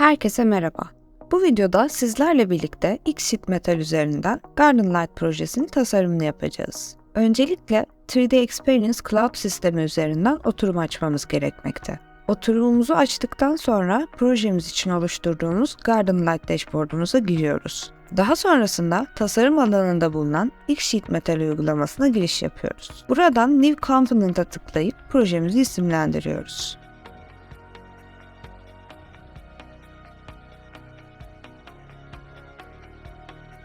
Herkese merhaba. Bu videoda sizlerle birlikte X-Sheet Metal üzerinden Garden Light projesinin tasarımını yapacağız. Öncelikle 3D Experience Cloud sistemi üzerinden oturum açmamız gerekmekte. Oturumumuzu açtıktan sonra projemiz için oluşturduğumuz Garden Light dashboard'umuza giriyoruz. Daha sonrasında tasarım alanında bulunan X-Sheet Metal uygulamasına giriş yapıyoruz. Buradan New Component'a tıklayıp projemizi isimlendiriyoruz.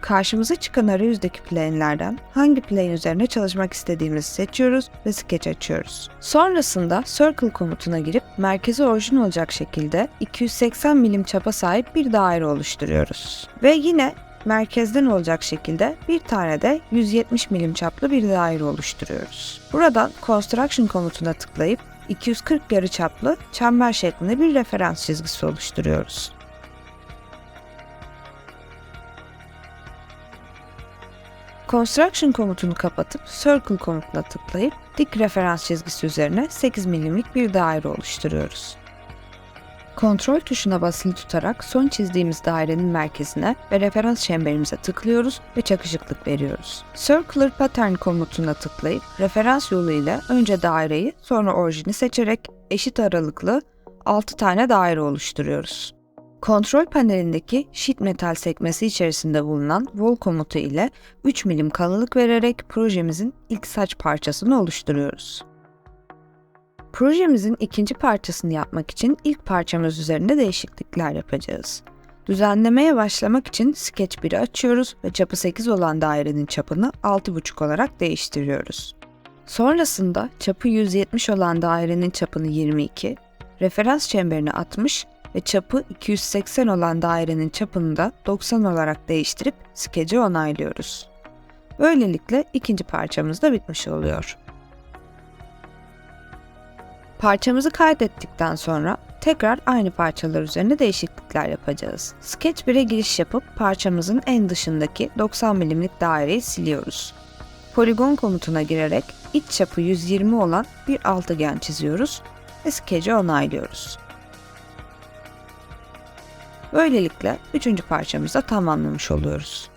Karşımıza çıkan arayüzdeki plane'lerden hangi plane üzerine çalışmak istediğimizi seçiyoruz ve sketch açıyoruz. Sonrasında Circle komutuna girip merkezi orijin olacak şekilde 280 milim çapa sahip bir daire oluşturuyoruz. Ve yine merkezden olacak şekilde bir tane de 170 milim çaplı bir daire oluşturuyoruz. Buradan Construction komutuna tıklayıp 240 yarı çaplı çember şeklinde bir referans çizgisi oluşturuyoruz. Construction komutunu kapatıp Circle komutuna tıklayıp dik referans çizgisi üzerine 8 milimlik bir daire oluşturuyoruz. Kontrol tuşuna basılı tutarak son çizdiğimiz dairenin merkezine ve referans çemberimize tıklıyoruz ve çakışıklık veriyoruz. Circular Pattern komutuna tıklayıp referans yolu ile önce daireyi sonra orijini seçerek eşit aralıklı 6 tane daire oluşturuyoruz. Kontrol panelindeki sheet metal sekmesi içerisinde bulunan wall komutu ile 3 milim kalınlık vererek projemizin ilk saç parçasını oluşturuyoruz. Projemizin ikinci parçasını yapmak için ilk parçamız üzerinde değişiklikler yapacağız. Düzenlemeye başlamak için Sketch 1'i açıyoruz ve çapı 8 olan dairenin çapını 6,5 olarak değiştiriyoruz. Sonrasında çapı 170 olan dairenin çapını 22, referans çemberini 60 ve çapı 280 olan dairenin çapını da 90 olarak değiştirip skeci onaylıyoruz. Böylelikle ikinci parçamız da bitmiş oluyor. Parçamızı kaydettikten sonra tekrar aynı parçalar üzerinde değişiklikler yapacağız. Sketch 1'e giriş yapıp parçamızın en dışındaki 90 milimlik daireyi siliyoruz. Poligon komutuna girerek iç çapı 120 olan bir altıgen çiziyoruz ve skeci onaylıyoruz. Böylelikle üçüncü parçamızı da tamamlamış oluyoruz.